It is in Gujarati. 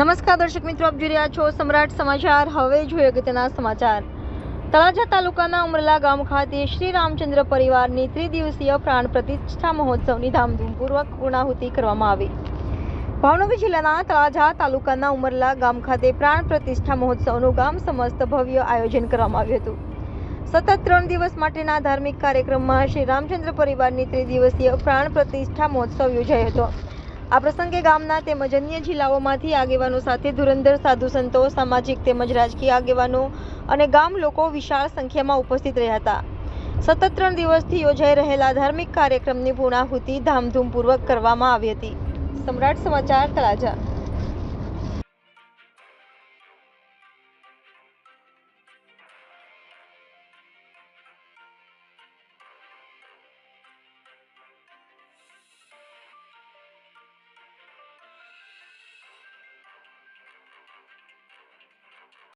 નમસ્કાર દર્શક મિત્રો, આપ જોઈ રહ્યા છો સમ્રાટ સમાચાર. હવે જોઈએ અગત્યના સમાચાર. તળાજા તાલુકાના ઉમરલા ગામ ખાતે શ્રી રામચંદ્ર પરિવારની ત્રિદિવસીય પ્રાણ પ્રતિષ્ઠા મહોત્સવની ધામધૂમપૂર્વક પૂર્ણાહુતિ કરવામાં આવી. ભાવનગર જિલ્લાના તળાજા તાલુકાના ઉમરલા ગામ ખાતે પ્રાણ પ્રતિષ્ઠા મહોત્સવનું ગામ સમસ્ત ભવ્ય આયોજન કરવામાં આવ્યું હતું. સતત ત્રણ દિવસ માટેના ધાર્મિક કાર્યક્રમમાં શ્રી રામચંદ્ર પરિવારની ત્રિદિવસીય પ્રાણ પ્રતિષ્ઠા મહોત્સવ યોજાયો હતો. આ પ્રસંગે ગામના તેમજ અન્ય જિલ્લાઓમાંથી આગેવાનો સાથે ધુરંધર સાધુ સંતો, સામાજિક તેમજ રાજકીય આગેવાનો અને ગામ લોકો વિશાળ સંખ્યામાં ઉપસ્થિત રહ્યા હતા. સતત ત્રણ દિવસથી યોજાઈ રહેલા ધાર્મિક કાર્યક્રમની પૂર્ણાહુતિ ધામધૂમપૂર્વક કરવામાં આવી હતી. સમ્રાટ સમાચાર તળાજા.